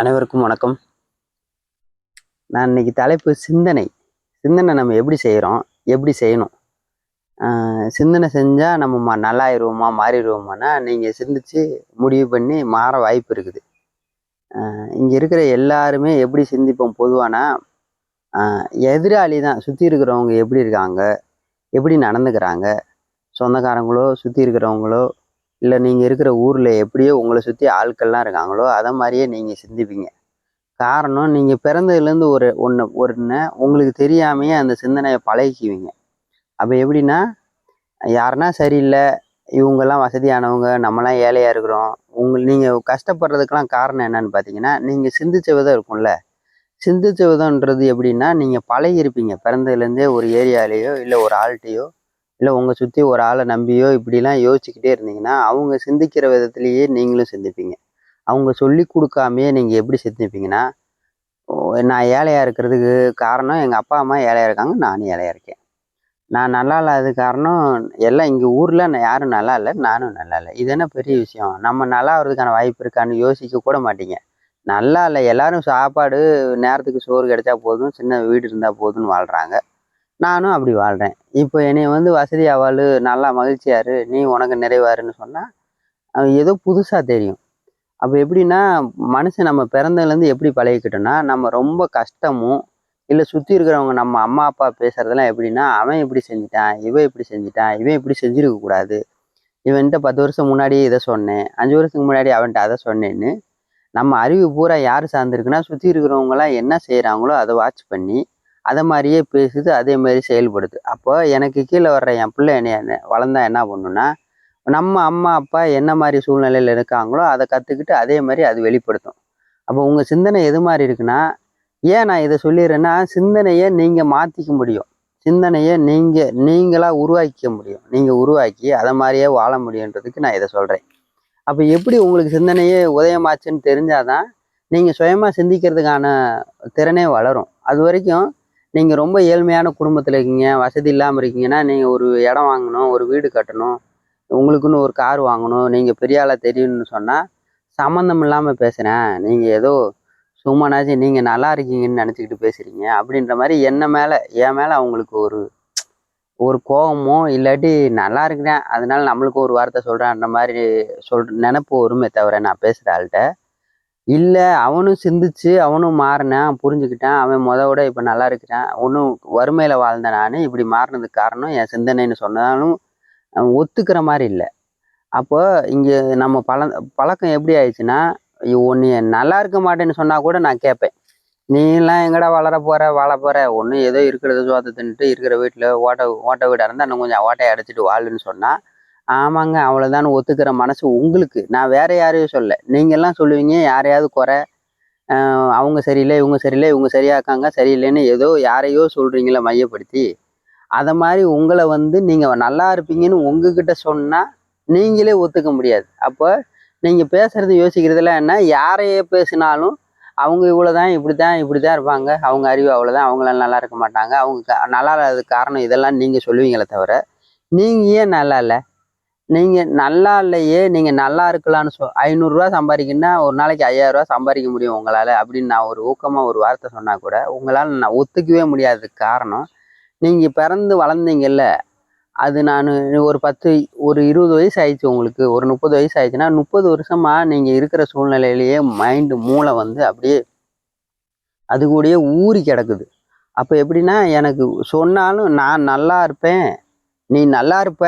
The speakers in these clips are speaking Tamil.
அனைவருக்கும் வணக்கம். நான் இன்னைக்கு தலைப்பு சிந்தனை. சிந்தனை நம்ம எப்படி செய்கிறோம் எப்படி செய்யணும்? சிந்தனை செஞ்சால் நம்ம ம நல்லாயிருவோமா மாறிடுவோமானா நீங்கள் சிந்திச்சு முடிவு பண்ணி மாற வாய்ப்பு இருக்குது. இங்கே இருக்கிற எல்லாருமே எப்படி சிந்திப்போம் பொதுவானா எதிராளி தான். சுற்றி இருக்கிறவங்க எப்படி இருக்காங்க? எப்படி நடந்துக்கிறாங்க? சொந்தக்காரங்களோ சுற்றி இருக்கிறவங்களோ இல்லை நீங்கள் இருக்கிற ஊரில் எப்படியோ உங்களை சுற்றி ஆட்கள்லாம் இருக்காங்களோ அதை மாதிரியே நீங்கள் சிந்திப்பீங்க. காரணம் நீங்கள் பிறந்ததுலேருந்து ஒரு ஒன்று ஒன்று உங்களுக்கு தெரியாமையே அந்த சிந்தனையை பழகிக்குவீங்க. அப்போ எப்படின்னா யாருன்னா சரியில்லை இவங்கெல்லாம் வசதியானவங்க நம்மலாம் ஏழையாக இருக்கிறோம். உங்கள் நீங்கள் கஷ்டப்படுறதுக்கெல்லாம் காரணம் என்னன்னு பார்த்தீங்கன்னா நீங்கள் சிந்திச்ச விதம் இருக்கும்ல. சிந்திச்ச விதம்ன்றது எப்படின்னா நீங்கள் பழகிருப்பீங்க பிறந்ததுலேருந்தே ஒரு ஏரியாலேயோ இல்லை ஒரு ஆள்கிட்டையோ இல்லை உங்கள் சுற்றி ஒரு ஆளை நம்பியோ இப்படிலாம் யோசிச்சுக்கிட்டே இருந்தீங்கன்னா அவங்க சிந்திக்கிற விதத்துலேயே நீங்களும் சிந்திப்பீங்க. அவங்க சொல்லி கொடுக்காமையே நீங்கள் எப்படி சிந்திப்பீங்கன்னா நான் ஏழையாக இருக்கிறதுக்கு காரணம் எங்கள் அப்பா அம்மா ஏழையாக இருக்காங்க நானும் ஏழையாக இருக்கேன். நான் நல்லா இல்லாத காரணம் எல்லாம் இங்கே ஊரில் நான் யாரும் நல்லா இல்லை நானும் நல்லா இல்லை. இது என்ன பெரிய விஷயம்? நம்ம நல்லா ஆகிறதுக்கான வாய்ப்பு இருக்கான்னு யோசிக்க கூட மாட்டீங்க. நல்லா இல்லை எல்லாரும் சாப்பாடு நேரத்துக்கு சோறு கிடைச்சா போதும் சின்ன வீடு இருந்தால் போதும்னு வாழ்கிறாங்க நானும் அப்படி வாழ்கிறேன் இப்போ என்னை வந்து வசதி வாழ் நல்லா மகிழ்ச்சியாரு நீ உனக்கு நிறைவாருன்னு சொன்னால் ஏதோ புதுசாக தெரியும். அப்போ எப்படின்னா மனுஷன் நம்ம பிறந்ததுலேருந்து எப்படி பழகிக்கிட்டோம்னா நம்ம ரொம்ப கஷ்டமும் இல்லை சுற்றி இருக்கிறவங்க நம்ம அம்மா அப்பா பேசுகிறதெல்லாம் எப்படின்னா அவன் இப்படி செஞ்சிட்டான் இவன் இப்படி செஞ்சிட்டான் இவன் இப்படி செஞ்சுருக்கக்கூடாது இவன்கிட்ட பத்து வருஷம் முன்னாடி இதை சொன்னேன் அஞ்சு வருஷத்துக்கு முன்னாடி அவன்கிட்ட அதை சொன்னேன்னு நம்ம அறிவு பூரா யார் சார்ந்திருக்குன்னா சுற்றி இருக்கிறவங்களாம் என்ன செய்கிறாங்களோ அதை வாட்ச் பண்ணி அதை மாதிரியே பேசுது அதே மாதிரி செயல்படுது. அப்போ எனக்கு கீழே வர்ற என் பிள்ளை என்ன வளர்ந்தா என்ன பண்ணுன்னா நம்ம அம்மா அப்பா என்ன மாதிரி சூழ்நிலையில் இருக்காங்களோ அதை கற்றுக்கிட்டு அதே மாதிரி அது வெளிப்படுத்தும். அப்போ உங்கள் சிந்தனை எது மாதிரி இருக்குன்னா ஏன் நான் இதை சொல்லிடுறேன்னா சிந்தனையை நீங்கள் மாற்றிக்க முடியும். சிந்தனையை நீங்கள் நீங்களாக உருவாக்கிக்க முடியும். நீங்கள் உருவாக்கி அதை மாதிரியே வாழ முடியுன்றதுக்கு நான் இதை சொல்கிறேன் அப்போ எப்படி உங்களுக்கு சிந்தனையே உதயமாச்சுன்னு தெரிஞ்சாதான் நீங்கள் சுயமாக சிந்திக்கிறதுக்கான திறனே வளரும். அது வரைக்கும் நீங்கள் ரொம்ப ஏழ்மையான குடும்பத்தில் இருக்கீங்க வசதி இல்லாமல் இருக்கீங்கன்னா நீங்கள் ஒரு இடம் வாங்கணும் ஒரு வீடு கட்டணும் உங்களுக்குன்னு ஒரு கார் வாங்கணும் நீங்கள் பெரிய ஆளாக தெரியும்னு சொன்னால் சம்மந்தம் இல்லாமல் பேசுகிறேன் நீங்கள் ஏதோ சும்மானாச்சும் நீங்கள் நல்லா இருக்கீங்கன்னு நினச்சிக்கிட்டு பேசுகிறீங்க அப்படின்ற மாதிரி என்ன மேலே என் மேலே அவங்களுக்கு ஒரு ஒரு கோபமோ இல்லாட்டி நல்லா இருக்கிறேன் அதனால நம்மளுக்கு ஒரு வார்த்தை சொல்கிறேன்ற மாதிரி சொல் நினப்பு வருமே தவிர நான் பேசுகிற ஆள்கிட்ட இல்லை அவனும் சிந்திச்சு அவனும் மாறினான் புரிஞ்சுக்கிட்டான். அவன் முத விட இப்போ நல்லா இருக்கிறான். ஒன்றும் வறுமையில் வாழ்ந்த நான் இப்படி மாறினதுக்கு காரணம் என் சிந்தனைன்னு சொன்னாலும் அவன் ஒத்துக்கிற மாதிரி இல்லை. அப்போ இங்கே நம்ம பழ பழக்கம் எப்படி ஆயிடுச்சுன்னா ஒன்று நல்லா இருக்க மாட்டேன்னு சொன்னால் கூட நான் கேட்பேன். நீலாம் எங்கடா வளர போகிற வாழ போகிற ஒன்றும் ஏதோ இருக்கிறத சோத்த தின்ட்டு இருக்கிற வீட்டில் ஓட்ட ஓட்ட வீடாக இருந்தால் இன்னும் கொஞ்சம் ஓட்டையை அடைச்சிட்டு வாழுன்னு சொன்னால் ஆமாங்க அவ்வளோதான் ஒத்துக்கிற மனசு உங்களுக்கு. நான் வேற யாரையும் சொல்ல நீங்கள்லாம் சொல்லுவீங்க யாரையாவது குறை அவங்க சரியில்லை இவங்க சரியில்லை இவங்க சரியா இருக்காங்க சரியில்லைன்னு ஏதோ யாரையோ சொல்றீங்களே மையப்படுத்தி அதை மாதிரி உங்களை வந்து நீங்கள் நல்லா இருப்பீங்கன்னு உங்ககிட்ட சொன்னால் நீங்களே ஒத்துக்க முடியாது. அப்போ நீங்கள் பேசுறது யோசிக்கிறதுலாம் என்ன? யாரையே பேசினாலும் அவங்க இவ்வளோதான் இப்படி தான் இப்படி தான் இருப்பாங்க. அவங்க அறிவு அவ்வளோதான் அவங்களாம் நல்லா இருக்க மாட்டாங்க. அவங்க க- நல்லா இல்லாததுக்கு காரணம் இதெல்லாம் நீங்கள் சொல்லுவீங்களே தவிர நீங்கள் ஏன் நல்லா இல்லை? நீங்கள் நல்லா இல்லையே நீங்கள் நல்லா இருக்கலாம்னு சொ ஐநூறுரூவா சம்பாதிக்கணும்னா ஒரு நாளைக்கு ஐயாயிரரூவா சம்பாதிக்க முடியும் உங்களால் அப்படின்னு நான் ஒரு ஊக்கமாக ஒரு வார்த்தை சொன்னால் கூட உங்களால் நான் ஒத்துக்கவே முடியாததுக்கு காரணம் நீங்கள் பிறந்து வளர்ந்தீங்கல்ல அது நான் ஒரு பத்து ஒரு இருபது வயசு ஆயிடுச்சு உங்களுக்கு ஒரு முப்பது வயசு ஆயிடுச்சுன்னா முப்பது வருஷமாக நீங்கள் இருக்கிற சூழ்நிலையிலேயே மைண்டு மூளை வந்து அப்படியே அது கூடயே ஊறி கிடக்குது. அப்போ எப்படின்னா எனக்கு சொன்னாலும் நான் நல்லா இருப்பேன் நீ நல்லா இருப்ப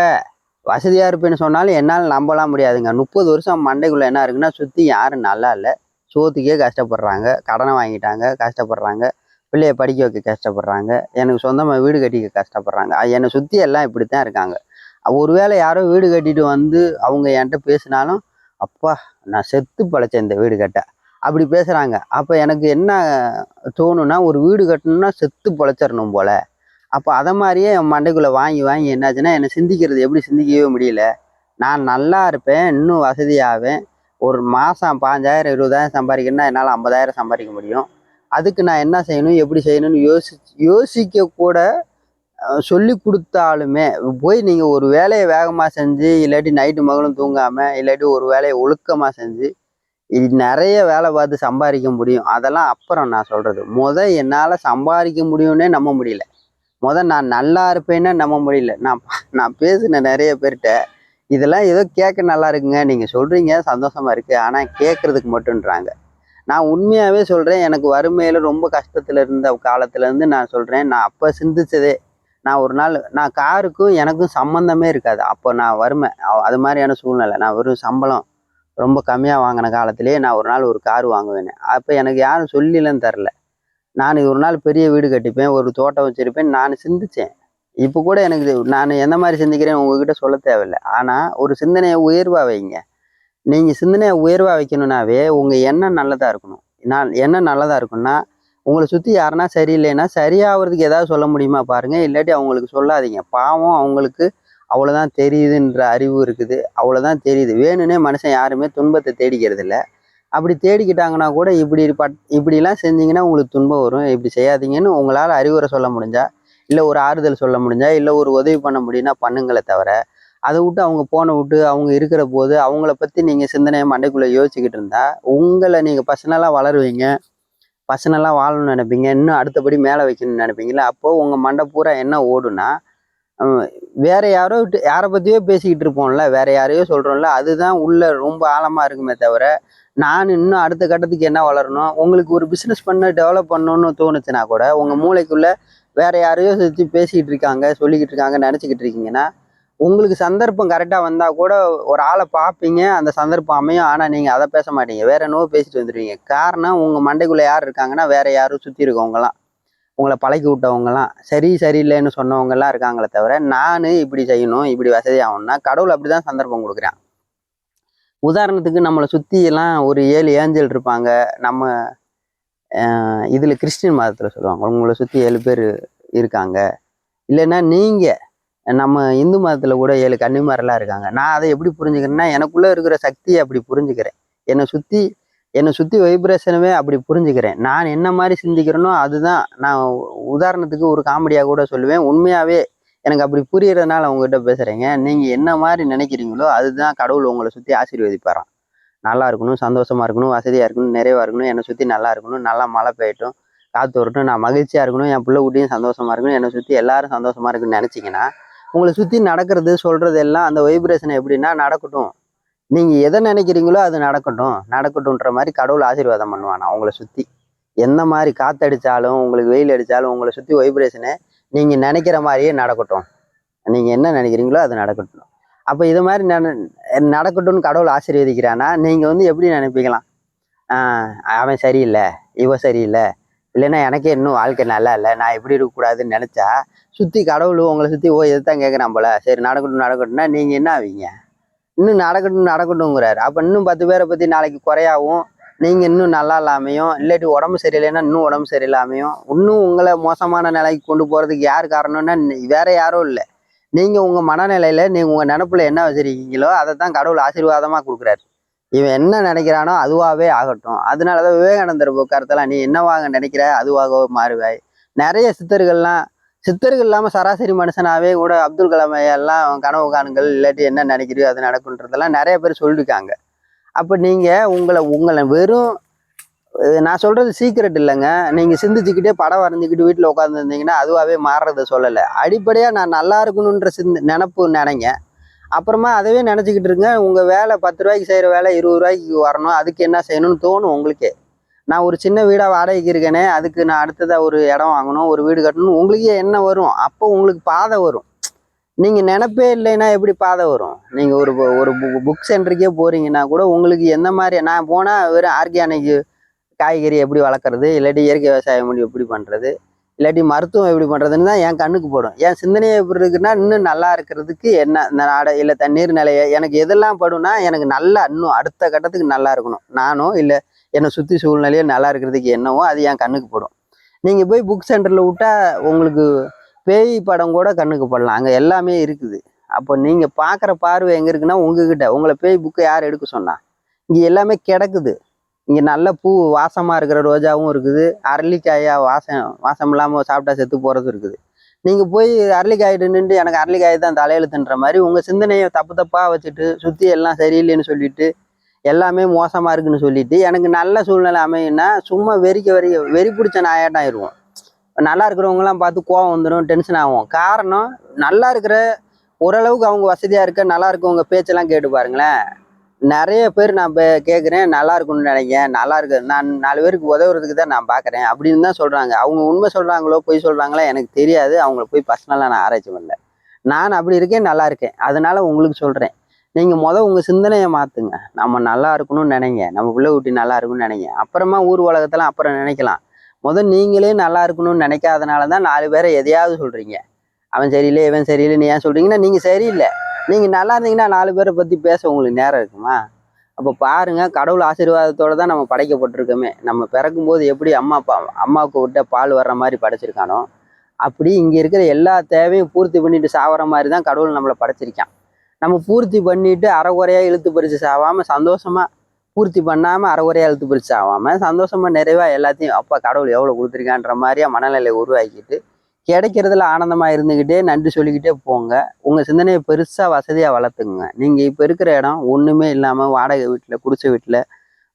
வசதியாக இருப்பேன்னு சொன்னாலும் என்னால் நம்பலாம் முடியாதுங்க. முப்பது வருஷம் மண்டைக்குள்ளே என்ன இருக்குன்னா சுற்றி யாரும் நல்லா இல்லை. சோத்துக்கே கஷ்டப்படுறாங்க. கடனை வாங்கிட்டாங்க கஷ்டப்படுறாங்க. பிள்ளைய படிக்க வைக்க கஷ்டப்படுறாங்க. எனக்கு சொந்தமாக வீடு கட்டிக்க கஷ்டப்படுறாங்க. என்னை சுற்றி எல்லாம் இப்படி தான் இருக்காங்க. ஒருவேளை யாரோ வீடு கட்டிட்டு வந்து அவங்க என்கிட்ட பேசினாலும் அப்பா நான் செத்து பழைச்சேன் இந்த வீடு கட்ட. அப்படி பேசுகிறாங்க அப்போ எனக்கு என்ன தோணுன்னா ஒரு வீடு கட்டணும்னா செத்து பொழைச்சிடணும் போல். அப்போ அதை மாதிரியே என் மண்டைக்குள்ளே வாங்கி வாங்கி என்னாச்சுன்னா என்னை சிந்திக்கிறது எப்படி சிந்திக்கவே முடியல. நான் நல்லா இருப்பேன் இன்னும் வசதியாவேன். ஒரு மாதம் பாஞ்சாயிரம் இருபதாயிரம் சம்பாதிக்கணும்னா என்னால் ஐம்பதாயிரம் சம்பாதிக்க முடியும். அதுக்கு நான் என்ன செய்யணும் எப்படி செய்யணும்னு யோசி யோசிக்க கூட சொல்லி கொடுத்தாலுமே போய் நீங்கள் ஒரு வேலையை வேகமாக செஞ்சு இல்லாட்டி நைட்டு மகளும் தூங்காமல் இல்லாட்டி ஒரு வேலையை ஒழுக்கமாக செஞ்சு இது நிறைய வேலை பார்த்து சம்பாதிக்க முடியும். அதெல்லாம் அப்புறம் நான் சொல்கிறது முத என்னால் சம்பாதிக்க முடியும்னே நம்ப முடியல. முத நான் நல்லா இருப்பேன்னு நம்ப முடியல. நான் நான் பேசின நிறைய பேர்கிட்ட இதெல்லாம் ஏதோ கேட்க நல்லா இருக்குங்க. நீங்கள் சொல்கிறீங்க சந்தோஷமாக இருக்குது ஆனால் கேட்குறதுக்கு மட்டுன்றாங்க நான் உண்மையாகவே சொல்கிறேன் எனக்கு வறுமையில் ரொம்ப கஷ்டத்தில் இருந்த காலத்துலேருந்து நான் சொல்கிறேன் நான் அப்போ சிந்திச்சதே நான் ஒரு நாள் நான் காருக்கும் எனக்கும் சம்மந்தமே இருக்காது. அப்போ நான் வறுமை அது மாதிரியான சூழ்நிலை. நான் வெறும் சம்பளம் ரொம்ப கம்மியாக வாங்கின காலத்துலேயே நான் ஒரு நாள் ஒரு கார் வாங்குவேன். அப்போ எனக்கு யாரும் சொல்லிலாம் தரல. நான் ஒரு நாள் பெரிய வீடு கட்டிப்பேன் ஒரு தோட்டம் வச்சிருப்பேன் நான் சிந்திச்சேன். இப்போ கூட எனக்கு நான் எந்த மாதிரி சிந்திக்கிறேன் உங்ககிட்ட சொல்ல தேவையில்லை. ஆனால் ஒரு சிந்தனையை உயர்வாக வைங்க. நீங்கள் சிந்தனையை உயர்வாக வைக்கணுன்னாவே உங்கள் எண்ணம் நல்லதாக இருக்கணும். நான் எண்ணம் நல்லதாக இருக்கும்னா உங்களை சுற்றி யாருன்னா சரியில்லைன்னா சரியாகிறதுக்கு ஏதாவது சொல்ல முடியுமா பாருங்கள் இல்லாட்டி அவங்களுக்கு சொல்லாதீங்க. பாவம் அவங்களுக்கு அவ்வளோதான் தெரியுதுன்ற அறிவு இருக்குது. அவ்வளோதான் தெரியுது. வேணும்னே மனுஷன் யாருமே துன்பத்தை தேடிக்கிறது இல்லை அப்படி தேடிக்கிட்டாங்கன்னா கூட இப்படி பட் இப்படிலாம் செஞ்சீங்கன்னா உங்களுக்கு துன்பம் வரும். இப்படி செய்யாதீங்கன்னு உங்களால் அறிவுரை சொல்ல முடிஞ்சா இல்லை ஒரு ஆறுதல் சொல்ல முடிஞ்சா இல்லை ஒரு உதவி பண்ண முடியும்னா பண்ணுங்களே தவிர அதை விட்டு அவங்க போன விட்டு அவங்க இருக்கிற போது அவங்கள பற்றி நீங்கள் சிந்தனையை மண்டைக்குள்ளே யோசிச்சுக்கிட்டு இருந்தா உங்களை நீங்கள் பர்சனலாக வளருவீங்க. பர்சனலாக வாழணும்னு நினைப்பீங்க. இன்னும் அடுத்தபடி மேலே வைக்கணும்னு நினைப்பீங்களா அப்போது உங்கள் மண்டை பூரா என்ன ஓடுனா வேற யாரோ விட்டு யாரை பற்றியோ பேசிக்கிட்டு இருப்போம்ல வேற யாரையோ சொல்கிறோம்ல அதுதான் உள்ள ரொம்ப ஆழமாக இருக்குமே தவிர நான் இன்னும் அடுத்த கட்டத்துக்கு என்ன வளரணும்? உங்களுக்கு ஒரு பிஸ்னஸ் பண்ண டெவலப் பண்ணணும்னு தோணுச்சுன்னா கூட உங்கள் மூளைக்குள்ள வேற யாரையோ சுற்றி பேசிக்கிட்டு இருக்காங்க சொல்லிக்கிட்டு இருக்காங்க நினச்சிக்கிட்டு இருக்கீங்கன்னா உங்களுக்கு சந்தர்ப்பம் கரெக்டாக வந்தால் கூட ஒரு ஆளை பார்ப்பீங்க அந்த சந்தர்ப்பம் அமையும். ஆனால் நீங்கள் அதை பேச மாட்டீங்க. வேற என்னவோ பேசிட்டு வந்துடுவீங்க காரணம் உங்கள் மண்டைக்குள்ளே யார் இருக்காங்கன்னா வேற யாரும் சுற்றி இருக்கவங்களாம் உங்களை பழக்கி விட்டவங்கலாம். சரி சரியில்லைன்னு சொன்னவங்கலாம் இருக்காங்களே தவிர நான் இப்படி செய்யணும் இப்படி வசதி ஆகணும்னா கடவுள் அப்படி தான் சந்தர்ப்பம் கொடுக்குறேன். உதாரணத்துக்கு நம்மளை சுற்றி எல்லாம் ஒரு ஏழு ஏஞ்சல் இருப்பாங்க. நம்ம இதில் கிறிஸ்டின் மதத்தில் சொல்லுவாங்க. உங்களை சுற்றி ஏழு பேர் இருக்காங்க. இல்லைன்னா நீங்கள் நம்ம இந்து மதத்தில் கூட ஏழு கன்னிமாரெல்லாம் இருக்காங்க. நான் அதை எப்படி புரிஞ்சுக்கிறேன்னா எனக்குள்ளே இருக்கிற சக்தியை அப்படி புரிஞ்சுக்கிறேன். என்னை சுற்றி என்னை சுற்றி வைப்ரேஷனவே அப்படி புரிஞ்சுக்கிறேன். நான் என்ன மாதிரி சிந்திக்கிறேனோ அதுதான். நான் உதாரணத்துக்கு ஒரு காமெடியாக கூட சொல்லுவேன். உண்மையாகவே எனக்கு அப்படி புரியறதுனால உங்ககிட்ட பேசுகிறேங்க நீங்கள் என்ன மாதிரி நினைக்கிறீங்களோ அதுதான் கடவுள் உங்களை சுற்றி ஆசீர்வதிப்பாராம். நல்லா இருக்கணும் சந்தோஷமா இருக்கணும் வசதியாக இருக்கணும் நிறைவாக இருக்கணும் என்னை சுற்றி நல்லா இருக்கணும் நல்லா மழை பெய்யட்டும் காற்று வரட்டும் நான் மகிழ்ச்சியாக இருக்கணும் என் பிள்ளை குட்டியும் சந்தோஷமா இருக்கணும் என்னை சுற்றி எல்லாரும் சந்தோஷமா இருக்குன்னு நினச்சிங்கன்னா உங்களை சுற்றி நடக்கிறது சொல்கிறது எல்லாம் அந்த வைப்ரேஷன் எப்படின்னா நடக்கட்டும். நீங்கள் எதை நினைக்கிறீங்களோ அது நடக்கட்டும். நடக்கட்டும்ன்ற மாதிரி கடவுள் ஆசீர்வாதம் பண்ணுவானா உங்களை சுற்றி எந்த மாதிரி காத்தடிச்சாலும் உங்களுக்கு வெயில் அடித்தாலும் உங்களை சுற்றி வைப்ரேஷனை நீங்கள் நினைக்கிற மாதிரியே நடக்கட்டும். நீங்கள் என்ன நினைக்கிறீங்களோ அது நடக்கட்டும். அப்போ இது மாதிரி நட நடக்கட்டும்னு கடவுள் ஆசீர்வதிக்கிறான்னா நீங்கள் வந்து எப்படி நினைப்பீங்களாம்? அவன் சரியில்லை இவன் சரியில்லை. இல்லைன்னா எனக்கே இன்னும் வாழ்க்கை நல்லா இல்லை. நான் எப்படி இருக்கக்கூடாதுன்னு நினச்சா சுற்றி கடவுள் உங்களை சுற்றி ஓ எதுதான் கேட்குறான் போல. சரி நடக்கட்டும் நடக்கட்டும்னா நீங்கள் என்ன ஆவீங்க? இன்னும் நடக்கட்டும் நடக்கட்டும்ங்கிறாரு. அப்போ இன்னும் பத்து பேரை பற்றி நாளைக்கு குறையாவும் நீங்கள் இன்னும் நல்லா இல்லாமையும் இல்லாட்டி உடம்பு சரியில்லைன்னா இன்னும் உடம்பு சரியில்லாமையும் இன்னும் உங்களை மோசமான நிலைக்கு கொண்டு போகிறதுக்கு யார் காரணம்னா வேற யாரும் இல்லை. நீங்கள் உங்கள் மனநிலையில் நீங்கள் உங்கள் நினப்பில் என்ன வச்சுருக்கீங்களோ அதை தான் கடவுள் ஆசீர்வாதமாக கொடுக்குறாரு. இவன் என்ன நினைக்கிறானோ அதுவாகவே ஆகட்டும். அதனால தான் விவேகானந்தர் கருத்தெல்லாம் நீ என்னவாக நினைக்கிற? அதுவாகவே மாறுவாய். நிறைய சித்தர்கள்லாம் சித்தர்கள் இல்லாமல் சராசரி மனுஷனாவே கூட அப்துல் கலாம் எல்லாம் கனவு காணுங்கள் இல்லாட்டி என்ன நினைக்கிறியோ அது நடக்குன்றதெல்லாம் நிறைய பேர் சொல்லியிருக்காங்க அப்போ நீங்கள் உங்களை உங்களை வெறும் நான் சொல்கிறது சீக்கிரட் இல்லைங்க. நீங்கள் சிந்திச்சுக்கிட்டே படம் வரைஞ்சிக்கிட்டு வீட்டில் உட்காந்துருந்தீங்கன்னா அதுவாகவே மாறுறத சொல்லலை. அடிப்படையாக நான் நல்லா இருக்கணுன்ற சிந்த நினப்பு நினைங்க. அப்புறமா அதவே நினச்சிக்கிட்டு இருங்க உங்கள் வேலை பத்து ரூபாய்க்கு செய்கிற வேலை இருபது ரூபாய்க்கு வரணும் அதுக்கு என்ன செய்யணும்னு தோணும் உங்களுக்கே. நான் ஒரு சின்ன வீடாக வாடகைக்கு இருக்கேனே அதுக்கு நான் அடுத்ததாக ஒரு இடம் வாங்கணும் ஒரு வீடு கட்டணும் உங்களுக்கே என்ன வரும்? அப்போ உங்களுக்கு பாதை வரும். நீங்கள் நினப்பே இல்லைன்னா எப்படி பாதை வரும்? நீங்கள் ஒரு ஒரு புக் சென்டருக்கே போகிறீங்கன்னா கூட உங்களுக்கு எந்த மாதிரி நான் போனால் வெறும் ஆர்கானிக் காய்கறி எப்படி வளர்க்குறது? இல்லாட்டி இயற்கை விவசாயம் எப்படி எப்படி பண்ணுறது இல்லாட்டி மருத்துவம் எப்படி பண்ணுறதுன்னு தான் என் கண்ணுக்கு போடும். என் சிந்தனையை எப்படி இருக்குன்னா இன்னும் நல்லா இருக்கிறதுக்கு என்ன இந்த நாட இல்லை தண்ணீர் நிலையை எனக்கு எதெல்லாம் படும்னா எனக்கு நல்லா இன்னும் அடுத்த கட்டத்துக்கு நல்லா இருக்கணும். நானோ இல்லை என்னை சுற்றி சூழ்நிலையோ நல்லா இருக்கிறதுக்கு என்னவோ அது என் கண்ணுக்கு போடும். நீங்கள் போய் புக் சென்டரில் விட்டா உங்களுக்கு பேய் படம் கூட கண்ணுக்கு படலாம். அங்கே எல்லாமே இருக்குது. அப்போ நீங்கள் பார்க்குற பார்வை எங்கே இருக்குன்னா உங்ககிட்ட. உங்களை பேய் புக்கு யார் எடுக்க சொன்னா? இங்கே எல்லாமே கிடக்குது. இங்கே நல்ல பூ வாசமாக இருக்கிற ரோஜாவும் இருக்குது. அரளிக்காயா வாசம் வாசம் இல்லாமல் சாப்பிட்டா செத்து போகிறதும் இருக்குது. நீங்கள் போய் அரளிக்காயிட்டு நின்று எனக்கு அரளிக்காய் தான் தலையெழுத்துன்ற மாதிரி உங்கள் சிந்தனையை தப்பு தப்பாக வச்சுட்டு சுற்றி எல்லாம் சரியில்லைன்னு சொல்லிட்டு எல்லாமே மோசமாக இருக்குன்னு சொல்லிட்டு எனக்கு நல்ல சூழ்நிலை அமையும்னா சும்மா வெறிக்க வெறி வெறி பிடிச்ச நாயாட்டம் ஆயிடுவோம். நல்லா இருக்கிறவங்களாம் பார்த்து கோவம் வந்துடும் டென்ஷன் ஆகும். காரணம் நல்லா இருக்கிற ஓரளவுக்கு அவங்க வசதியாக இருக்க நல்லா இருக்கவங்க பேச்செல்லாம் கேட்டு பாருங்களேன். நிறைய பேர் நான் இப்போ கேட்குறேன் நல்லா இருக்கும்னு நினைக்கிறேன் நல்லா இருக்கு நான் நாலு பேருக்கு உதவுறதுக்கு தான் நான் பார்க்குறேன் அப்படின்னு தான் சொல்கிறாங்க அவங்க உண்மை சொல்கிறாங்களோ பொய் சொல்கிறாங்களோ எனக்கு தெரியாது அவங்கள போய் பர்சனலாக நான் ஆராய்ச்சி பண்ணல. நான் அப்படி இருக்கேன் நல்லா இருக்கேன் அதனால உங்களுக்கு சொல்கிறேன் நீங்கள் மொதல் உங்கள் சிந்தனையை மாற்றுங்க நம்ம நல்லா இருக்கணும்னு நினைங்க நம்ம பிள்ளை குட்டி நல்லா இருக்கணும்னு நினைங்க. அப்புறமா ஊர் உலகத்தெல்லாம் அப்புறம் நினைக்கலாம். முதல் நீங்களே நல்லா இருக்கணும்னு நினைக்காதனால தான் நாலு பேரை எதையாவது சொல்கிறீங்க அவன் சரியில்லை இவன் சரியில்லைன்னு ஏன் சொல்கிறீங்கன்னா நீங்கள் சரியில்லை. நீங்கள் நல்லா இருந்தீங்கன்னா நாலு பேரை பற்றி பேச உங்களுக்கு நேரம் இருக்குமா? அப்போ பாருங்க கடவுள் ஆசீர்வாதத்தோடு தான் நம்ம படைக்கப்பட்டிருக்கோமே. நம்ம பிறக்கும்போது எப்படி அம்மா அப்பா அம்மாவுக்கு விட்ட பால் வர்ற மாதிரி படைச்சிருக்கானோ அப்படி இங்கே இருக்கிற எல்லா தேவையும் பூர்த்தி பண்ணிட்டு சாவற மாதிரி தான் கடவுள் நம்மளை படைச்சிருக்கான். நம்ம பூர்த்தி பண்ணிட்டு அறகுறையாக இழுத்து பறித்து சாவாமல் சந்தோஷமாக பூர்த்தி பண்ணாமல் அறகுறையா அழுத்து பிரிச்சு ஆகாமல் சந்தோஷமாக நிறைவாக எல்லாத்தையும் அப்பா கடவுள் எவ்வளோ கொடுத்துருக்கான்ற மாதிரியாக மனநிலையை உருவாக்கிட்டு கிடைக்கிறதுல ஆனந்தமாக இருந்துக்கிட்டே நன்றி சொல்லிக்கிட்டே போங்க. உங்கள் சிந்தனையை பெருசாக வசதியாக வளர்த்துக்குங்க. நீங்கள் இப்போ இருக்கிற இடம் ஒன்றுமே இல்லாமல் வாடகை வீட்டில் குடிச்ச வீட்டில்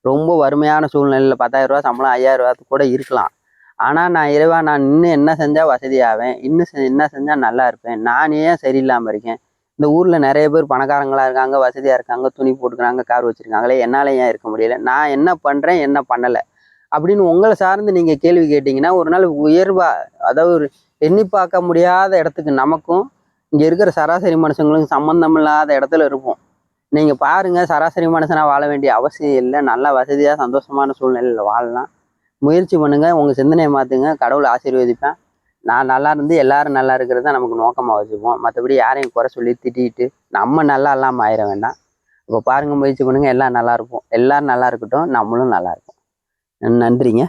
ரொம்ப வறுமையான சூழ்நிலையில் பத்தாயிரரூவா சம்பளம் ஐயாயிரரூவாத்து கூட இருக்கலாம். ஆனால் நான் இறைவா நான் இன்னும் என்ன செஞ்சால் வசதியாவேன்? இன்னும் செ- என்ன செஞ்சால் நல்லா இருப்பேன்? நான் ஏன் சரியில்லாமல் இருக்கேன்? இந்த ஊரில் நிறைய பேர் பணக்காரங்களாக இருக்காங்க வசதியாக இருக்காங்க துணி போட்டுக்கிறாங்க கார் வச்சுருக்காங்களே என்னால் ஏன் இருக்க முடியல? நான் என்ன பண்ணுறேன் என்ன பண்ணலை? அப்படின்னு உங்களை சார்ந்து நீங்கள் கேள்வி கேட்டிங்கன்னா ஒரு நாள் உயர்வாக அதாவது ஒரு எண்ணி பார்க்க முடியாத இடத்துக்கு நமக்கும் இங்கே இருக்கிற சராசரி மனுஷங்களுக்கும் சம்மந்தம் இல்லாத இடத்துல இருப்போம். நீங்கள் பாருங்கள் சராசரி மனுஷனாக வாழ வேண்டிய அவசியம் இல்லை நல்லா வசதியாக சந்தோஷமான சூழ்நிலையில் வாழலாம். முயற்சி பண்ணுங்கள் உங்கள் சிந்தனையை மாற்றுங்க கடவுள் ஆசீர்வதிப்பேன். நான் நல்லா இருந்து எல்லாரும் நல்லா இருக்கிறது தான் நமக்கு நோக்கமாக வச்சுப்போம். மற்றபடி யாரையும் குறை சொல்லி திட்டிட்டு நம்ம நல்லா இல்லாமல் ஆயிட வேண்டாம். இப்போ பாருங்கள் முயற்சி பண்ணுங்கள் எல்லாம் நல்லா இருப்போம் எல்லோரும் நல்லா இருக்கட்டும். நம்மளும் நல்லா இருப்போம் நன்றிங்க.